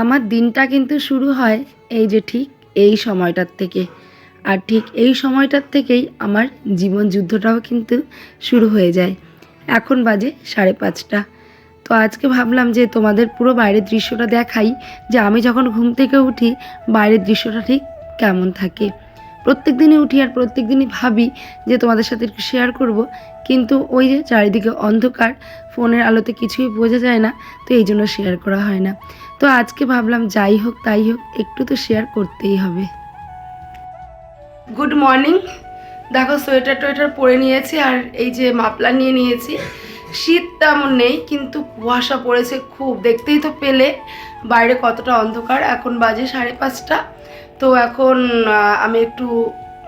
আমার দিনটা কিন্তু শুরু হয় এই যে ঠিক এই সময়টার থেকে। আর ঠিক এই সময়টার থেকেই আমার জীবন যুদ্ধটাও কিন্তু শুরু হয়ে যায়। এখন বাজে সাড়ে পাঁচটা। তো আজকে ভাবলাম যে তোমাদের পুরো বাইরের দৃশ্যটা দেখাই, যে আমি যখন ঘুম থেকে উঠি, বাইরের দৃশ্যটা ঠিক কেমন থাকে। প্রত্যেক দিনই উঠি আর প্রত্যেক দিনই ভাবি যে তোমাদের সাথে একটু শেয়ার করব। কিন্তু ওই যে চারিদিকে অন্ধকার, ফোনের আলোতে কিছুই বোঝা যায় না, তো এই জন্য শেয়ার করা হয় না। তো আজকে ভাবলাম যাই হোক তাই হোক, একটু তো শেয়ার করতেই হবে। গুড মর্নিং দেখো সোয়েটার টোয়েটার পরে নিয়েছি আর এই যে মাপলা নিয়ে নিয়েছি। শীত তেমন নেই, কিন্তু কুয়াশা পড়েছে খুব। দেখতেই তো পেলে, বাইরে কতটা অন্ধকার। এখন বাজে সাড়ে পাঁচটা। তো এখন আমি একটু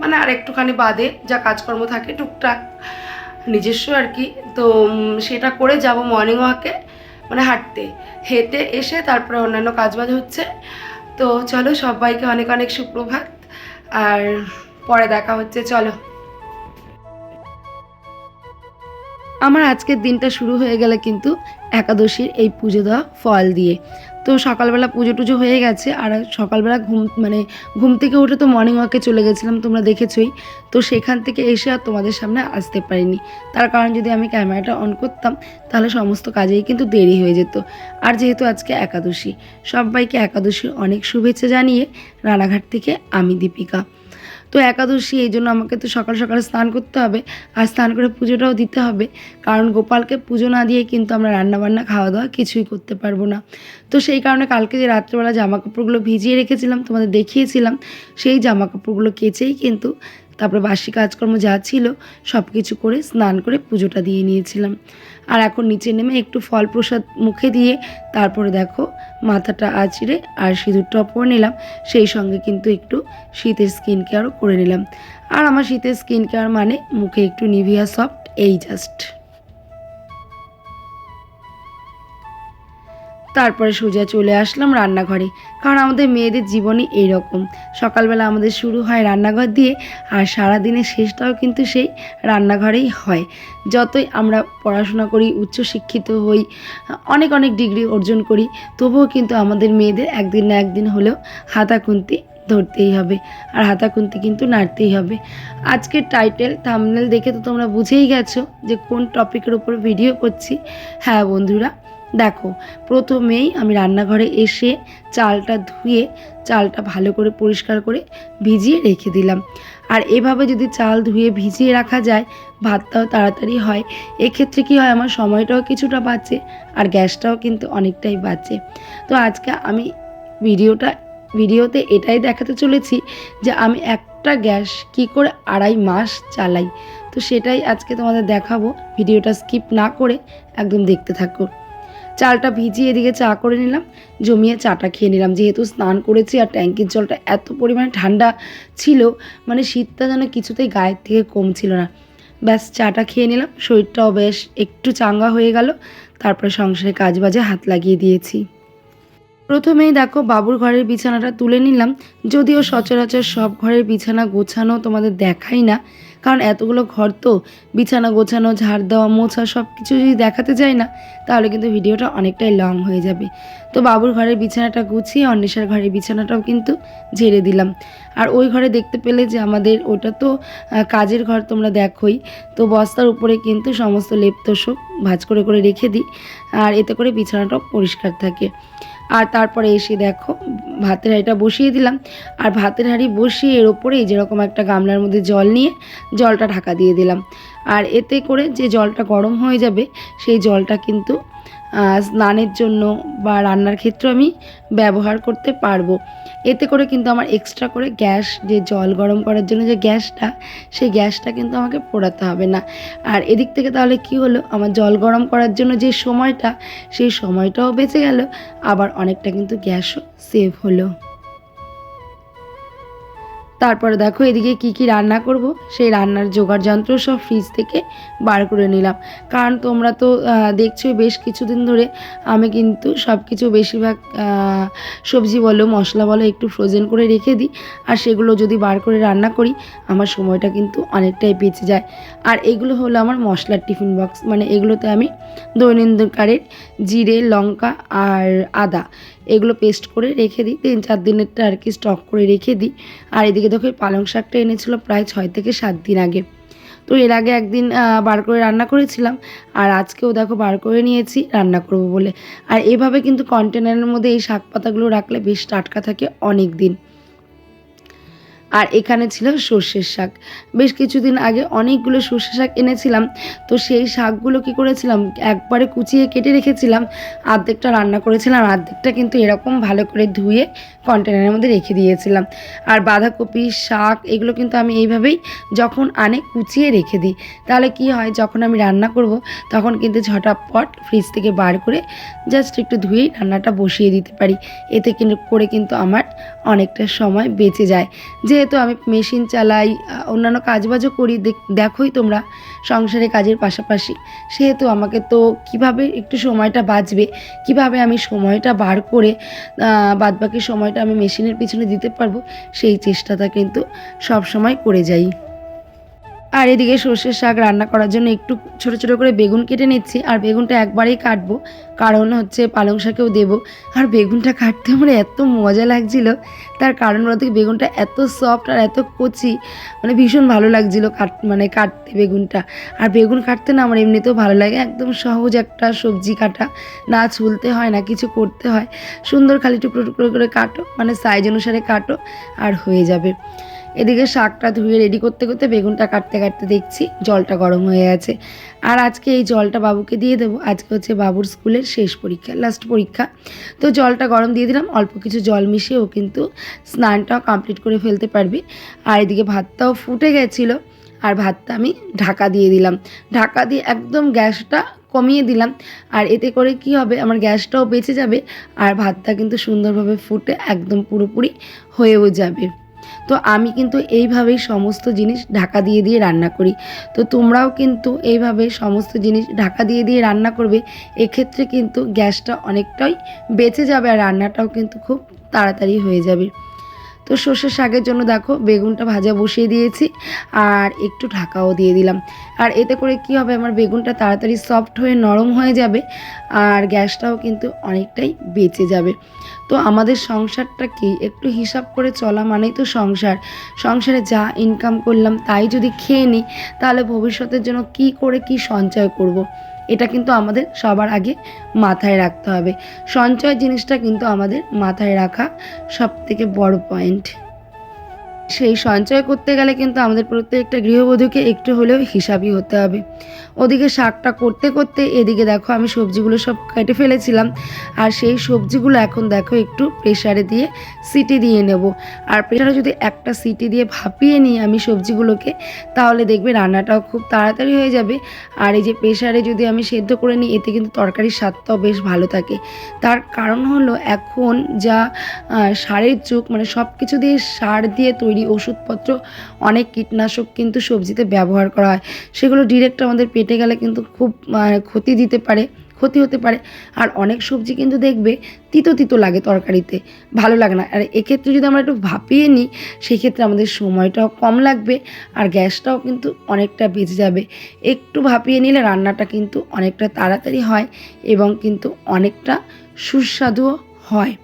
মানে আর একটুখানি বাদে যা কাজকর্ম থাকে, টুকটাক নিজস্ব আর কি। তো সেটা করে যাব মর্নিং ওয়াকে মানে হাঁটতে। হেঁটে এসে তারপরে অন্যান্য কাজবাজ হচ্ছে। তো চলো সবাইকে অনেক অনেক সুপ্রভাত। আর পরে দেখা হচ্ছে, চলো। আমার আজকের দিনটা শুরু হয়ে গেলে কিন্তু একাদশীর এই পুজো দেওয়া ফল দিয়ে। তো সকালবেলা পুজো টুজো হয়ে গেছে আর সকালবেলা ঘুম মানে ঘুম থেকে উঠে তো মর্নিং ওয়াকে চলে গেছিলাম, তোমরা দেখেছোই। তো সেখান থেকে এসে আর তোমাদের সামনে আসতে পারিনি। তার কারণ যদি আমি ক্যামেরাটা অন করতাম, তাহলে সমস্ত কাজেই কিন্তু দেরি হয়ে যেত। আর যেহেতু আজকে একাদশী, সবাইকে একাদশীর অনেক শুভেচ্ছা জানিয়ে রানাঘাট থেকে আমি দীপিকা। তো একাদশী, এই জন্য আমাকে তো সকাল সকাল স্নান করতে হবে আর স্নান করে পুজোটাও দিতে হবে। কারণ গোপালকে পুজো না দিয়ে কিন্তু আমরা রান্নাবান্না খাওয়া দাওয়া কিছুই করতে পারব না। তো সেই কারণে কালকে যে রাত্রেবেলা জামাকাপড়গুলো ভিজিয়ে রেখেছিলাম, তোমাদের দেখিয়েছিলাম, সেই জামাকাপড়গুলো কেচেই কিন্তু তারপরে বাসি কাজকর্ম যা ছিল সব কিছু করে, স্নান করে পুজোটা দিয়ে নিয়েছিলাম। আর এখন নিচে নেমে একটু ফল প্রসাদ মুখে দিয়ে তারপরে দেখো মাথাটা আঁচড়ে আর সিঁদুরটাও পরে নিলাম। সেই সঙ্গে কিন্তু একটু শীতের স্কিন কেয়ারও করে নিলাম। আর আমার শীতের স্কিন কেয়ার মানে মুখে একটু নিভিয়া সফট এই জাস্ট তারপরে সোজা চলে আসলাম রান্নাঘরে, কারণ আমাদের মেয়েদের জীবনই এইরকম সকালবেলা আমাদের শুরু হয় রান্নাঘর দিয়ে, আর সারাদিনের শেষটাও কিন্তু সেই রান্নাঘরেই হয়। যতই আমরা পড়াশোনা করি, উচ্চশিক্ষিত হই, অনেক অনেক ডিগ্রি অর্জন করি, তবুও কিন্তু আমাদের মেয়েদের একদিন না একদিন হলেও হাতা হাতাকুন্তি ধরতেই হবে, আর হাতা হাতাকুন্তি কিন্তু নাড়তেই হবে। আজকের টাইটেল থামনেল দেখে তো তোমরা বুঝেই গেছো যে কোন টপিকের উপর ভিডিও করছি। হ্যাঁ বন্ধুরা দেখো, প্রথমেই আমি রান্নাঘরে এসে চালটা ধুয়ে, চালটা ভালো করে পরিষ্কার করে ভিজিয়ে রেখে দিলাম। আর এভাবে যদি চাল ধুয়ে ভিজিয়ে রাখা যায়, ভাতটাও তাড়াতাড়ি হয়। এক্ষেত্রে কি হয়, আমার সময়টাও কিছুটা বাঁচে আর গ্যাসটাও কিন্তু অনেকটাই বাঁচে। তো আজকে আমি ভিডিওটা, ভিডিওতে এটাই দেখাতে চলেছি যে আমি একটা গ্যাস কি করে আড়াই মাস চালাই। তো সেটাই আজকে তোমাদের দেখাবো। ভিডিওটা স্কিপ না করে একদম দেখতে থাকো। চালটা ভিজিয়ে এদিকে চা করে নিলাম, জমিয়ে চাটা খেয়ে নিলাম। যেহেতু স্নান করেছি আর ট্যাঙ্কির জলটা এত পরিমাণে ঠান্ডা ছিল মানে শীতটা যেন কিছুতেই গায়ের থেকে কম ছিল না। ব্যাস, চাটা খেয়ে নিলাম, শরীরটাও বেশ একটু চাঙ্গা হয়ে গেল। তারপরে সংসারে কাজ বাজে হাত লাগিয়ে দিয়েছি। প্রথমেই দেখো বাবুর ঘরের বিছানাটা তুলে নিলাম। যদিও সচরাচর সব ঘরের বিছানা গোছানো তোমাদের দেখাই না, কারণ এতগুলো ঘর তো, বিছানা গোছানো, ঝাড় দেওয়া, মোছা সব কিছু যদি দেখাতে যাই না, তাহলে কিন্তু ভিডিওটা অনেকটাই লং হয়ে যাবে। তো বাবুর ঘরের বিছানাটা গুছিয়ে অন্বেষার ঘরের বিছানাটাও কিন্তু ঝেড়ে দিলাম। আর ওই ঘরে দেখতে পেলে যে আমাদের ওটা তো কাজের ঘর তোমরা দেখোই। তো বস্তার উপরে কিন্তু সমস্ত লেপ তোষক ভাঁজ করে করে রেখে দিই। আর এতে করে বিছানাটাও পরিষ্কার থাকে। আর তারপরে এসে দেখো, ভাতের হাঁড়িটা বসিয়ে দিলাম। আর ভাতের হাঁড়ি বসিয়ে এর ওপরে যেরকম একটা গামলার মধ্যে জল নিয়ে জলটা ঢাকা দিয়ে দিলাম। আর এতে করে যে জলটা গরম হয়ে যাবে, সেই জলটা কিন্তু স্নানের জন্য বা রান্নার ক্ষেত্রে আমি ব্যবহার করতে পারব। এতে করে কিন্তু আমার এক্সট্রা করে গ্যাস, যে জল গরম করার জন্য যে গ্যাসটা, সেই গ্যাসটা কিন্তু আমাকে পোড়াতে হবে না। আর এদিক থেকে তাহলে কি হলো? আমার জল গরম করার জন্য যে সময়টা, সেই সময়টাও বেঁচে গেল, আবার অনেকটা কিন্তু গ্যাসও সেভ হলো। তারপরে দেখো এদিকে কি কি রান্না করব। সেই রান্নার জোগাড় যন্ত্র সব ফ্রিজ থেকে বার করে নিলাম। কারণ তোমরা তো আহ, দেখছোই বেশ কিছুদিন ধরে আমি কিন্তু সব কিছু বেশিরভাগ সবজি বলো মশলা বলো একটু ফ্রোজেন করে রেখে দিই। আর সেগুলো যদি বার করে রান্না করি আমার সময়টা কিন্তু অনেকটাই বেঁচে যায়। আর এগুলো হলো আমার মশলার টিফিন বক্স মানে এগুলোতে আমি দৈনন্দিনকারের জিরে লঙ্কা আর আদা এগুলো পেস্ট করে রেখে দিই। তিন চার দিনেরটা আর কি স্টক করে রেখে দিই। আর এদিকে দেখো পালং শাকটা এনেছিলো প্রায় ছয় থেকে সাত দিন আগে। তো এর আগে একদিন বার করে রান্না করেছিলাম। আর আজকেও দেখো বার করে নিয়েছি, রান্না করব বলে। আর এভাবে কিন্তু কন্টেনারের মধ্যে এই শাক পাতাগুলো রাখলে বেশ টাটকা থাকে অনেক দিন আর এখানে ছিল সর্ষের শাক। বেশ কিছুদিন আগে অনেকগুলো সর্ষে শাক এনেছিলাম, তো সেই শাকগুলো কি করেছিলাম? একবারে কুচিয়ে কেটে রেখেছিলাম অর্ধেকটা রান্না করেছিলাম অর্ধেকটা কিন্তু এরকম ভালো করে ধুয়ে কন্টেনারের মধ্যে রেখে দিয়েছিলাম। আর বাঁধাকপি, শাক, এগুলো কিন্তু আমি এইভাবেই যখন আনে কুচিয়ে রেখে দিই। তাহলে কি হয়, যখন আমি রান্না করব, তখন কিন্তু ঝটাপট ফ্রিজ থেকে বার করে জাস্ট একটু ধুয়েই রান্নাটা বসিয়ে দিতে পারি। এতে কিন্তু, করে কিন্তু আমার অনেকটা সময় বেঁচে যায়। যেহেতু আমি মেশিন চালাই অন্যান্য কাজবাজও করি, দেখ- দেখোই তোমরা সংসারে কাজের পাশাপাশি। সেহেতু আমাকে তো কীভাবে একটু সময়টা বাঁচবে, কীভাবে আমি সময়টা বার করে বাদবাকি বাদবাকি সময়টা আমি মেশিনের পিছনে দিতে পারব সেই চেষ্টাটা কিন্তু সব সময় করে যাই। আর এদিকে সর্ষের শাক রান্না করার জন্য একটু ছোট ছোট করে বেগুন কেটে নিচ্ছি। আর বেগুনটা একবারেই কাটবো। কারণ হচ্ছে পালং শাকেও দেবো। আর বেগুনটা কাটতে আমার এত মজা লাগছিল। তার কারণ বলতে বেগুনটা এত সফট আর এত কচি। মানে ভীষণ ভালো লাগছিল কাট মানে কাটতে বেগুনটা। আর বেগুন কাটতে না আমার এমনিতেও ভালো লাগে। একদম সহজ একটা সবজি কাটা। না ছুলতে হয়, না কিছু করতে হয়। সুন্দর খালি টুকরো টুকরো করে কাটো। মানে সাইজ অনুসারে কাটো। আর হয়ে যাবে। এদিকে শাকটা ধুয়ে রেডি করতে করতে বেগুনটা কাটতে কাটতে দেখছি জলটা গরম হয়ে গেছে। আর আজকে এই জলটা বাবুকে দিয়ে দেবো। আজকে হচ্ছে বাবুর স্কুলের শেষ পরীক্ষা লাস্ট পরীক্ষা। তো জলটা গরম দিয়ে দিলাম, অল্প কিছু জল মিশিয়ে ও কিন্তু স্নানটাও কমপ্লিট করে ফেলতে পারবে। আর এদিকে ভাতটাও ফুটে গেছিল, আর ভাতটা আমি ঢাকা দিয়ে দিলাম। ঢাকা দিয়ে একদম গ্যাসটা কমিয়ে দিলাম। আর এতে করে কি হবে, আমার গ্যাসটাও বেঁচে যাবে, আর ভাতটা কিন্তু সুন্দরভাবে ফুটে একদম পুরোপুরি হয়েও যাবে। তো আমি কিন্তু এইভাবেই সমস্ত জিনিস ঢাকা দিয়ে দিয়ে রান্না করি। তো তোমরাও কিন্তু এইভাবে সমস্ত জিনিস ঢাকা দিয়ে দিয়ে রান্না করবে, এক্ষেত্রে কিন্তু গ্যাসটা অনেকটাই বেঁচে যাবে আর রান্নাটাও কিন্তু খুব তাড়াতাড়ি হয়ে যাবে। তো সর্ষের শাকের জন্য দেখো বেগুনটা ভাজা বসিয়ে দিয়েছি আর একটু ঢাকাও দিয়ে দিলাম। আর এতে করে কি হবে আমার বেগুনটা তাড়াতাড়ি সফট হয়ে নরম হয়ে যাবে আর গ্যাসটাও কিন্তু অনেকটাই বেঁচে যাবে। তো আমাদের সংসারটা কি একটু হিসাব করে চলা মানেই তো সংসার। সংসারে যা ইনকাম করলাম তাই যদি খেয়ে নিই, তাহলে ভবিষ্যতের জন্য কি করে কি সঞ্চয় করব। এটা কিন্তু আমাদের সবার আগে মাথায় রাখতে হবে। সঞ্চয় জিনিসটা কিন্তু আমাদের মাথায় রাখা সব থেকে বড় পয়েন্ট সেই সঞ্চয় করতে গেলে কিন্তু আমাদের প্রত্যেকটা গৃহবধূকে একটু হলেও হিসাবই হতে হবে। ওদিকে শাকটা করতে করতে এদিকে দেখো আমি সবজিগুলো সব কেটে ফেলেছিলাম। আর সেই সবজিগুলো এখন দেখো একটু প্রেশারে দিয়ে সিটি দিয়ে নেব। আর প্রেশারে যদি একটা সিটি দিয়ে ভাপিয়ে নিই আমি সবজিগুলোকে, তাহলে দেখবে রান্নাটাও খুব তাড়াতাড়ি হয়ে যাবে। আর এই যে প্রেশারে যদি আমি সেদ্ধ করে নিই, এতে কিন্তু তরকারির স্বাদটাও বেশ ভালো থাকে। তার কারণ হলো এখন যা সারের যুগ মানে সব কিছু দিয়ে সার দিয়ে তৈরি ওষুধপত্র, অনেক কীটনাশক কিন্তু সবজিতে ব্যবহার করা হয়। সেগুলো ডিরেক্ট আমাদের পেটে গেলে কিন্তু খুব আহ, ক্ষতি দিতে পারে ক্ষতি হতে পারে। আর অনেক সবজি কিন্তু দেখবে তিতো তিতো লাগে তরকারিতে ভালো লাগে না। আর এক্ষেত্রে যদি আমরা একটু ভাপিয়ে নিই সেক্ষেত্রে আমাদের সময়টাও কম লাগবে আর গ্যাসটাও কিন্তু অনেকটা বেঁচে যাবে। একটু ভাপিয়ে নিলে রান্নাটা কিন্তু অনেকটা তাড়াতাড়ি হয় এবং কিন্তু অনেকটা সুস্বাদুও হয়।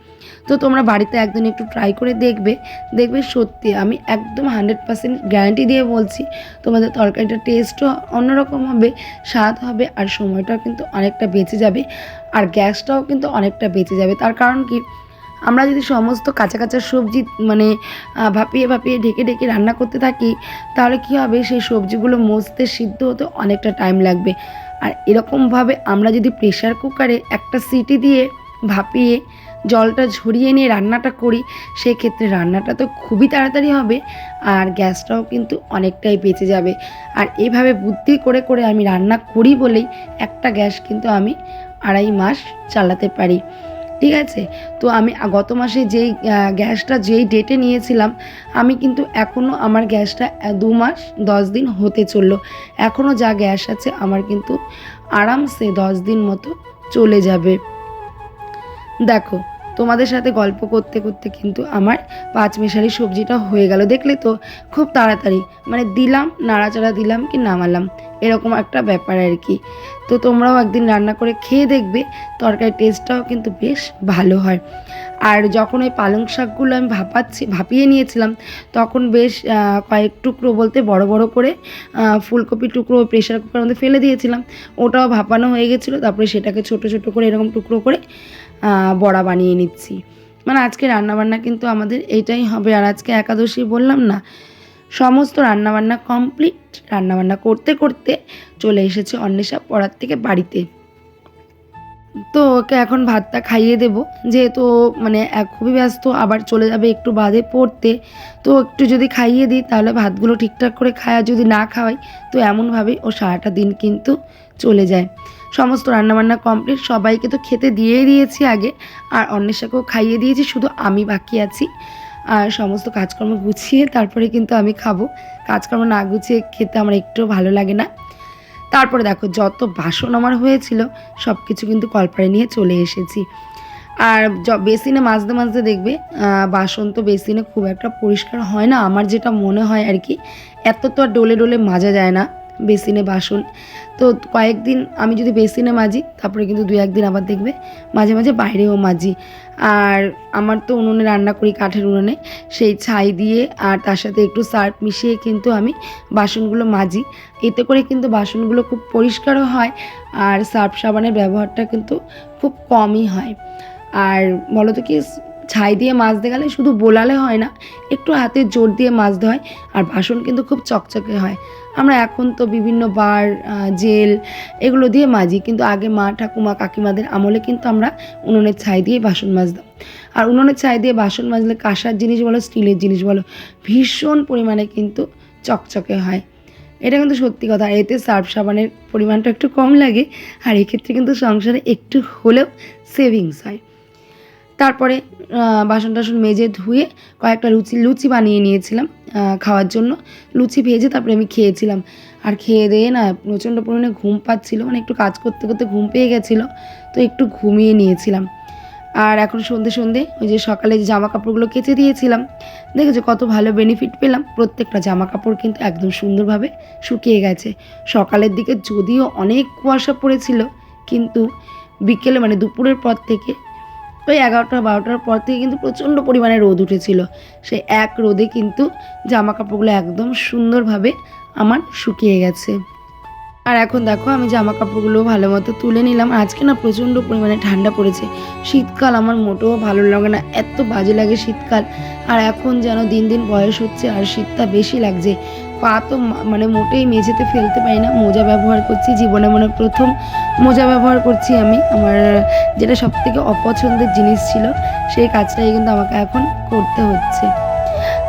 তো তোমরা বাড়িতে একদিন একটু ট্রাই করে দেখবে। দেখবে সত্যি আমি একদম হান্ড্রেড পার্সেন্ট গ্যারান্টি দিয়ে বলছি, তোমাদের তরকারিটার টেস্টও অন্যরকম হবে, স্বাদ হবে, আর সময়টাও কিন্তু অনেকটা বেঁচে যাবে, আর গ্যাসটাও কিন্তু অনেকটা বেঁচে যাবে। তার কারণ কি? আমরা যদি সমস্ত কাঁচা কাঁচা সবজি মানে ভাপিয়ে ভাপিয়ে ঢেকে ঢেকে রান্না করতে থাকি, তাহলে কি হবে? সেই সবজিগুলো মজতে সিদ্ধ হতে অনেকটা টাইম লাগবে। আর এরকমভাবে আমরা যদি প্রেশার কুকারে একটা সিটি দিয়ে ভাপিয়ে জলটা ঝরিয়ে নিয়ে রান্নাটা করি, সেক্ষেত্রে রান্নাটা তো খুবই তাড়াতাড়ি হবে আর গ্যাসটাও কিন্তু অনেকটাই বেঁচে যাবে। আর এভাবে বুদ্ধি করে করে আমি রান্না করি বলেই একটা গ্যাস কিন্তু আমি আড়াই মাস চালাতে পারি। ঠিক আছে? তো আমি গত মাসে যেই গ্যাসটা যেই ডেটে নিয়েছিলাম, আমি কিন্তু এখনও আমার গ্যাসটা দু মাস, দশ দিন হতে চলল। এখনও যা গ্যাস আছে, আমার কিন্তু আরামসে দশ দিন মতো চলে যাবে। দেখো তোমাদের সাথে গল্প করতে করতে কিন্তু আমার পাঁচ মেশালি সবজিটা হয়ে গেল, দেখলে তো? খুব তাড়াতাড়ি। মানে দিলাম, নাড়াচাড়া দিলাম কি নামালাম, এরকম একটা ব্যাপার আর কি। তো তোমরাও একদিন রান্না করে খেয়ে দেখবে, তরকারির টেস্টটাও কিন্তু বেশ ভালো হয়। আর যখন ওই পালং শাকগুলো আমি ভাপাচ্ছি, ভাপিয়ে নিয়েছিলাম, তখন বেশ কয়েক টুকরো বলতে বড় বড় করে ফুলকপি টুকরো প্রেশার কুকারের মধ্যে ফেলে দিয়েছিলাম। ওটাও ভাপানো হয়ে গেছিল, তারপরে সেটাকে ছোট ছোট করে এরকম টুকরো করে বড়া বানিয়ে নিচ্ছি। মানে আজকে রান্নাবান্না কিন্তু আমাদের এইটাই হবে। আর আজকে একাদশী বললাম না, সমস্ত রান্নাবান্না কমপ্লিট রান্নাবান্না করতে করতে চলে এসেছে অন্বেষা পড়ার থেকে বাড়িতে। তো ওকে এখন ভাতটা খাইয়ে দেব। যেহেতু মানে খুবই ব্যস্ত, আবার চলে যাবে একটু বাদে পড়তে। তো একটু যদি খাইয়ে দিই, তাহলে ভাতগুলো ঠিকঠাক করে খায়। যদি না খাওয়াই, তো এমনভাবেই ও সারাটা দিন কিন্তু চলে যায়। সমস্ত রান্নাবান্না কমপ্লিট সবাইকে তো খেতে দিয়েই দিয়েছি আগে, আর অন্বেষাকেও খাইয়ে দিয়েছি, শুধু আমি বাকি আছি। আর সমস্ত কাজকর্ম গুছিয়ে তারপরে কিন্তু আমি খাব। কাজকর্ম না গুছিয়ে খেতে আমার একটুও ভালো লাগে না। তারপরে দেখো, যত বাসন আমার হয়েছিল সব কিছু কিন্তু কলপারে নিয়ে চলে এসেছি। আর বেসিনে মাজতে মাজতে দেখবে বাসন তো বেসিনে খুব একটা পরিষ্কার হয় না। আমার যেটা মনে হয় আর কি, এত তো আর ডোলে ডোলে মাজা যায় না। বেসিনে বাসন। তো কয়েকদিন আমি যদি বেসিনে মাজি, তারপরে কিন্তু দু একদিন আবার দেখবে মাঝে মাঝে বাইরেও মাজি। আর আমার তো উনুনে রান্না করি, কাঠের উনুনে। সেই ছাই দিয়ে আর তার সাথে একটু সার্ফ মিশিয়ে কিন্তু আমি বাসনগুলো মাজি। এতে করে কিন্তু বাসনগুলো খুব পরিষ্কারও হয় আর সার্ফ সাবানের ব্যবহারটা কিন্তু খুব কমই হয়। আর বলো তো কি ছাই দিয়ে মাজতে গেলে শুধু বোলালে হয় না, একটু হাতে জোর দিয়ে মাজতে হয় আর বাসন কিন্তু খুব চকচকে হয়। আমরা এখন তো বিভিন্ন বার জেল এগুলো দিয়ে মাজি, কিন্তু আগে মা ঠাকুমা কাকিমাদের আমলে কিন্তু আমরা উনুনের ছাই দিয়ে বাসন মাজতাম। আর উনুনের ছাই দিয়ে বাসন মাজলে কাঁসার জিনিস বলো, স্টিলের জিনিস বলো, ভীষণ পরিমাণে কিন্তু চকচকে হয়। এটা কিন্তু সত্যি কথা, এতে সার্ফ সাবানের পরিমাণটা একটু কম লাগে, আর এক্ষেত্রে কিন্তু সংসারে একটু হলেও সেভিংস হয়। তারপরে বাসন টাসন মেজে ধুয়ে কয়েকটা লুচি লুচি বানিয়ে নিয়েছিলাম খাওয়ার জন্য। লুচি ভেজে তারপরে আমি খেয়েছিলাম। আর খেয়ে দিয়ে না প্রচণ্ড পরিমাণে ঘুম পাচ্ছিলো মানে একটু কাজ করতে করতে ঘুম পেয়ে গেছিল, তো একটু ঘুমিয়ে নিয়েছিলাম। আর এখন সন্ধে সন্ধে ওই যে সকালে যে জামা কাপড়গুলো কেচে দিয়েছিলাম, দেখেছ কত ভালো বেনিফিট পেলাম। প্রত্যেকটা জামা কাপড় কিন্তু একদম সুন্দরভাবে শুকিয়ে গেছে। সকালের দিকে যদিও অনেক কুয়াশা পড়েছিল, কিন্তু বিকেলে মানে দুপুরের পর থেকে ওই এগারোটা, বারোটার পর থেকে কিন্তু প্রচণ্ড পরিমাণে রোদ উঠেছিল। সেই এক রোদে কিন্তু জামা কাপড়গুলো একদম সুন্দরভাবে আমার শুকিয়ে গেছে। আর এখন দেখো, আমি জামা কাপড়গুলো ভালো মতো তুলে নিলাম। আজকে না প্রচণ্ড পরিমাণে ঠান্ডা পড়েছে। শীতকাল আমার মোটেও ভালো লাগে না। এত বাজে লাগে শীতকাল। আর এখন যেন দিন দিন বয়স হচ্ছে আর শীতটা বেশি লাগছে। পা তো মানে মোটেই মেঝেতে ফেলতে পারি না। মোজা ব্যবহার করছি। জীবনে মনে প্রথম মোজা ব্যবহার করছি আমি। আমার যেটা সব থেকে অপছন্দের জিনিস ছিল, সেই কাজটাই কিন্তু আমাকে এখন করতে হচ্ছে।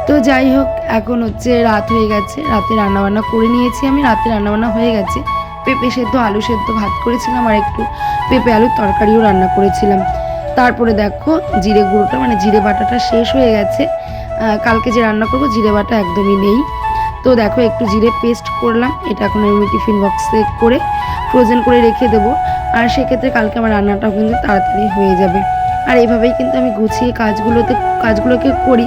তো যাই হোক, এখন হচ্ছে রাত হয়ে গেছে। রাতে রান্নাবান্না করে নিয়েছি আমি। রাতে রান্নাবান্না হয়ে গেছে। পেঁপে সেদ্ধ, আলু সেদ্ধ ভাত করেছিলাম আর একটু পেঁপে আলুর তরকারিও রান্না করেছিলাম। তারপরে দেখো, জিরে গুঁড়োটা মানে জিরে বাটাটা শেষ হয়ে গেছে। কালকে যে রান্না করব, জিরে বাটা একদমই নেই। তো দেখো একটু জিরে পেস্ট করলাম। এটা এখন আমি টিফিন বক্সে করে ফ্রোজেন করে রেখে দেবো। আর সেক্ষেত্রে কালকে আমার রান্নাটাও কিন্তু তাড়াতাড়ি হয়ে যাবে। আর এইভাবেই কিন্তু আমি গুছিয়ে কাজগুলোতে, কাজগুলোকে করি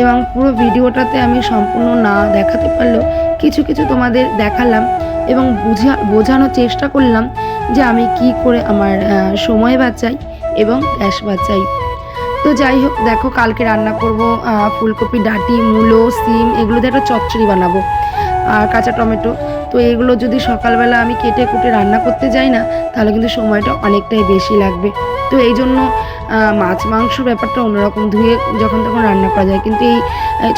এবং পুরো ভিডিওটাতে আমি সম্পূর্ণ না দেখাতে পারলেও কিছু কিছু তোমাদের দেখালাম এবং বুঝা, বোঝানোর চেষ্টা করলাম যে আমি কি করে আমার সময় বাঁচাই এবং গ্যাস বাঁচাই। তো যাই হোক, দেখো কালকে রান্না করব ফুলকপি, ডাঁটি, মূলো, সিম এগুলো দিয়ে একটা চচ্চড়ি বানাবো, আর কাঁচা টমেটো। তো এগুলো যদি সকালবেলা আমি কেটে কুটে রান্না করতে যাই না, তাহলে কিন্তু সময়টা অনেকটাই বেশি লাগবে। তো এই জন্য মাছ মাংস ব্যাপারটা অন্যরকম ধুয়ে যখন তখন রান্না করা যায়। কিন্তু এই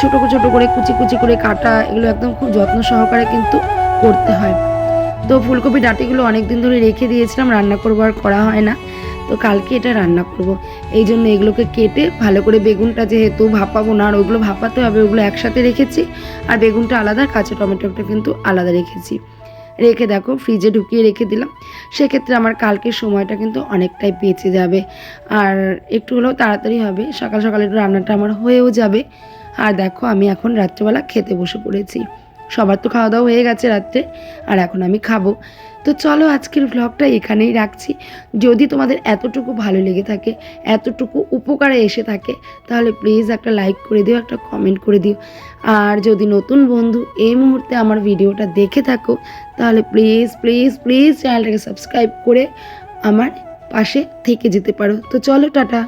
ছোটো ছোটো করে, কুচি কুচি করে কাটা, এগুলো একদম খুব যত্ন সহকারে কিন্তু করতে হয়। তো ফুলকপি, ডাঁটিগুলো অনেক দিন ধরে রেখে দিয়েছিলাম, রান্না করব আর করা হয় না। তো কালকে এটা রান্না করব। এই জন্য এগুলোকে কেটে ভালো করে বেগুনটা যেহেতু ভাপাবো না, আর ওগুলো ভাপাতে হবে, ওগুলো একসাথে রেখেছি। আর বেগুনটা আলাদা, কাঁচা টমেটোটা কিন্তু আলাদা রেখেছি। রেখে দেখো, ফ্রিজে ঢুকিয়ে রেখে দিলাম। সেক্ষেত্রে আমার কালকের সময়টা কিন্তু অনেকটাই বেঁচে যাবে। আর একটু হলেও তাড়াতাড়ি হবে, সকাল সকালে একটু রান্নাটা আমার হয়েও যাবে। আর দেখো, আমি এখন রাত্রেবেলা খেতে বসে পড়েছি। সবার তো খাওয়া দাওয়া হয়ে গেছে রাত্রে, আর এখন আমি খাব। তো চলো আজকের ভ্লগটা এখানেই রাখছি। যদি তোমাদের এতটুকু ভালো লেগে থাকে, এতটুকু উপকারে এসে থাকে, তাহলে প্লিজ একটা লাইক করে দিও, একটা কমেন্ট করে দিও। আর যদি নতুন বন্ধু এই মুহূর্তে আমার ভিডিওটা দেখে থাকো, তাহলে প্লিজ প্লিজ প্লিজ চ্যানেলটাকে সাবস্ক্রাইব করে আমার পাশে থেকে যেতে পারো। তো চলো, টাটা।